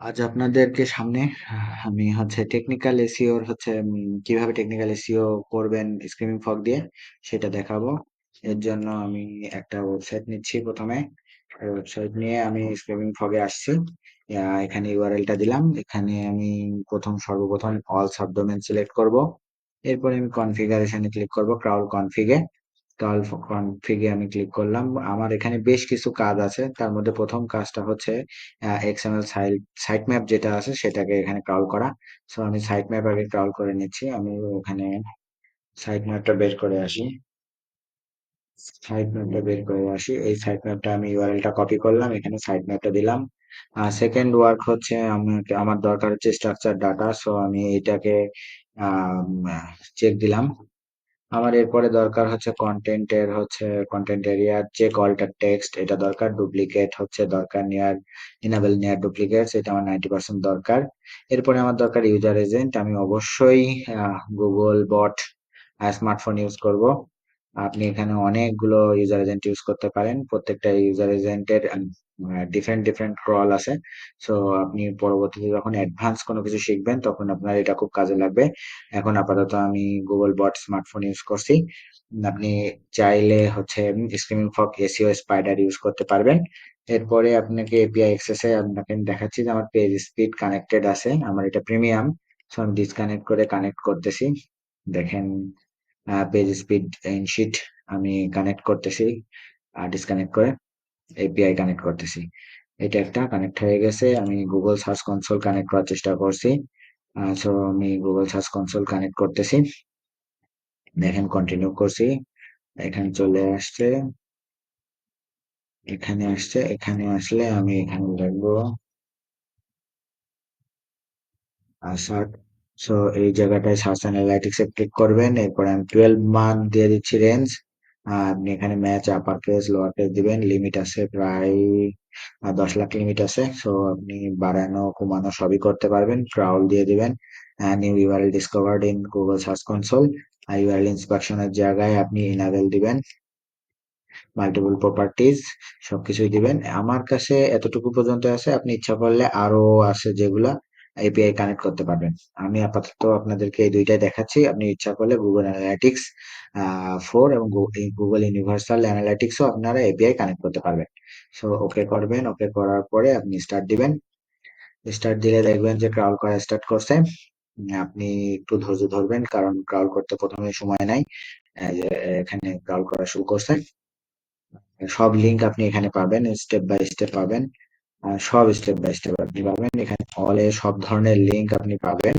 আজ আপনাদেরকে সামনে আমি হচ্ছে টেকনিক্যাল এসিওর হচ্ছে কীভাবে টেকনিক্যাল এসিও করবেন স্ক্রিমিং ফগ দিয়ে সেটা দেখাবো। এর জন্য আমি একটা ওয়েবসাইট নিচ্ছি প্রথমে। ওয়েবসাইট নিয়ে আমি স্ক্রিমিং ফগে আসছি। এখানে ইউআরএলটা দিলাম। এখানে আমি প্রথম, সর্বপ্রথম অল সাবডোমেন সিলেক্ট করব। এরপরে আমি কনফিগারেশনে ক্লিক করব ক্রাউড কনফিগে কাল কনফিগে আমি ক্লিক করলাম। আমার এখানে বেশ কিছু কাজ আছে। তার মধ্যে প্রথম কাজটা হচ্ছে এক্সএমএল সাইট ম্যাপ যেটা আছে সেটাকে এখানে ক্রাউল করা। সো আমি সাইট ম্যাপ আগে ক্রাউল করে নিচ্ছি। আমি ওখানে সাইট ম্যাপটা বের করে আসি। সাইট ম্যাপটা বের করে আসি। এই সাইট ম্যাপটা আমি ইউআরএলটা কপি করলাম। এখানে সাইট ম্যাপটা দিলাম। সেকেন্ড ওয়ার্ক হচ্ছে আমার দরকার হচ্ছে স্ট্রাকচার ডাটা সো আমি এটাকে চেক দিলাম। আমার এরপরে দরকার হচ্ছে কন্টেন্টের হচ্ছে কন্টেন্ট এরিয়ার যে কলটা টেক্সট এটা দরকার ডুপ্লিকেট হচ্ছে দরকার নিয়ার ইনাবেল নিয়ার ডুপ্লিকেট এটা আমার নাইনটি পার্সেন্ট দরকার। এরপরে আমার দরকার ইউজার এজেন্ট আমি অবশ্যই গুগল বট স্মার্টফোন ইউজ করব। আপনি এখানে অনেকগুলো ইউজার এজেন্ট ইউজ করতে পারেন। প্রত্যেকটা ইউজার এজেন্টের ডিফারেন্ট ডিফারেন্ট ক্রল আছে। সো আপনি পরবর্তীতে যখন অ্যাডভান্স কোনো কিছু শিখবেন, তখন আপনার এটা খুব কাজে লাগবে। এখন আপাতত আমি গুগল বট স্মার্টফোন ইউজ করছি। আপনি চাইলে হচ্ছে স্ক্রিমিং ফক এসিও স্পাইডার ইউজ করতে পারবেন। এরপরে আপনাকে এপিআই এক্সেসে আপনাকে দেখাচ্ছি যে আমার পেজ স্পিড কানেক্টেড আছে। আমার এটা প্রিমিয়াম সো আমি ডিসকানেক্ট করে কানেক্ট করতেছি। দেখেন পেজ স্পিড ইনশিট আমি কানেক্ট করতেছি ডিসকানেক্ট করে। এপিআই কানেক্ট করতেছি। এটা একটা কানেক্ট হয়ে গেছে। আমি গুগল সার্চ কনসোল কানেক্ট করার চেষ্টা করছি। সো আমি গুগল সার্চ কনসোল কানেক্ট করতেছি। দেখেন কন্টিনিউ করছি। এখানে চলে আসছে। এখানে আসছে, এখানে আসলে আমি এখানে লিখব সার্চ সো এই জায়গাটায় সার্চ এ ক্লিক করবেন। এরপর আমি টুয়েলভ মান দিয়ে দিচ্ছি রেঞ্জ আপনি এখানে match upper case lower case দিবেন লিমিট আছে প্রায় দশ লাখ লিমিট আছে। সো আপনি বাড়ানো, কমানো সবই করতে পারবেন। ক্রাউল দিয়ে দিবেন। New URL discovered in Google search console R URL ইন্সপেকশনের জায়গায় আপনি ইনাবেল দিবেন। মাল্টিপল প্রপার্টিজ সবকিছুই দিবেন। আমার কাছে এতটুকু পর্যন্ত আছে। আপনি ইচ্ছা করলে আরও আছে যেগুলা। এপিআই কানেক্ট করতে পারবেন। আমি আপাতত আপনাদেরকে এই দুইটাই দেখাচ্ছি। আপনি ইচ্ছা করলে গুগল অ্যানালাইটিক্স ফোর এবং গুগল ইউনিভার্সাল অ্যানালাইটিক্সও আপনারা এপিআই কানেক্ট করতে পারবেন। সো ওকে করবেন। ওকে করার পরে আপনি স্টার্ট দিবেন। স্টার্ট দিলে দেখবেন যে ক্রাউল করা স্টার্ট করছে। আপনি একটু ধৈর্য ধরবেন কারণ ক্রাউল করতে প্রথমে সময় নাই। এখানে ক্রাউল করা শুরু করছে। সব লিঙ্ক আপনি এখানে পাবেন স্টেপ বাই স্টেপ পাবেন। সব স্টেপ বাই স্টেপ আপনি পাবেন। এখানে অলে সব ধরনের লিঙ্ক আপনি পাবেন।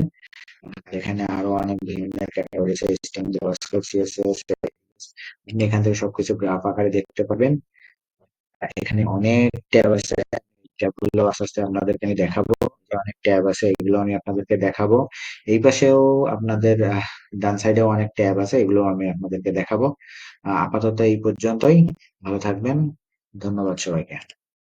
এখানে আরও অনেক বিভিন্ন ক্যাটাগরি সিস্টেম জাভাস্ক্রিপ্ট সিএসএস আপনি এখান থেকে সবকিছু গ্রাফ আকারে দেখতে পাবেন এখানে অনেক ট্যাব আছে। ট্যাবগুলো আস্তে আস্তে আপনাদেরকে আমি দেখাবো। অনেক ট্যাব আছে, এগুলো আমি আপনাদেরকে দেখাবো। এই পাশেও আপনাদের ডান সাইডেও অনেক ট্যাব আছে, এগুলো আমি আপনাদেরকে দেখাবো। আপাতত এই পর্যন্তই। ভালো থাকবেন। ধন্যবাদ সবাইকে।